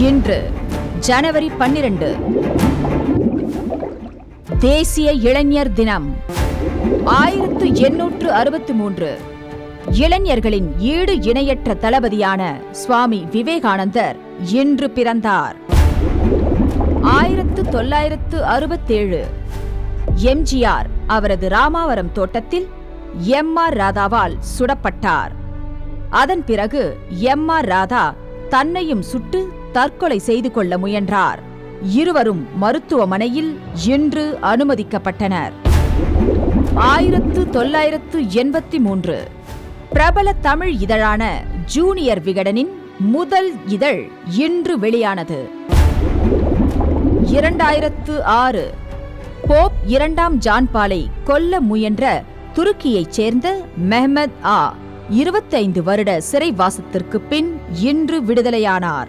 இன்று ஜனவரி பன்னிரண்டு. தேசிய இளைஞர் தினம். ஆயிரத்து எண்ணூற்று அறுபத்தி மூன்று. இளைஞர்களின் ஈடு இணையற்ற தளபதியான சுவாமி விவேகானந்தர் இன்று பிறந்தார். ஆயிரத்து தொள்ளாயிரத்து அறுபத்தேழு. எம்ஜிஆர் அவரது ராமாவரம் தோட்டத்தில் எம் ஆர் ராதாவால் சுடப்பட்டார். அதன் பிறகு எம் ஆர் ராதா தன்னையும் சுட்டு தற்கொலை செய்து கொள்ள முயன்றார். இருவரும் மருத்துவமனையில் இன்று அனுமதிக்கப்பட்டனர். ஆயிரத்து தொள்ளாயிரத்து எண்பத்தி மூன்று. பிரபல தமிழ் இதழான ஜூனியர் விகடனின் முதல் இதழ் இன்று வெளியானது. இரண்டாயிரத்து ஆறு. போப் இரண்டாம் ஜான்பாலை கொல்ல முயன்ற துருக்கியைச் சேர்ந்த மெஹமத் ஆ. இருபத்தைந்து வருட சிறைவாசத்திற்கு பின் இன்று விடுதலையானார்.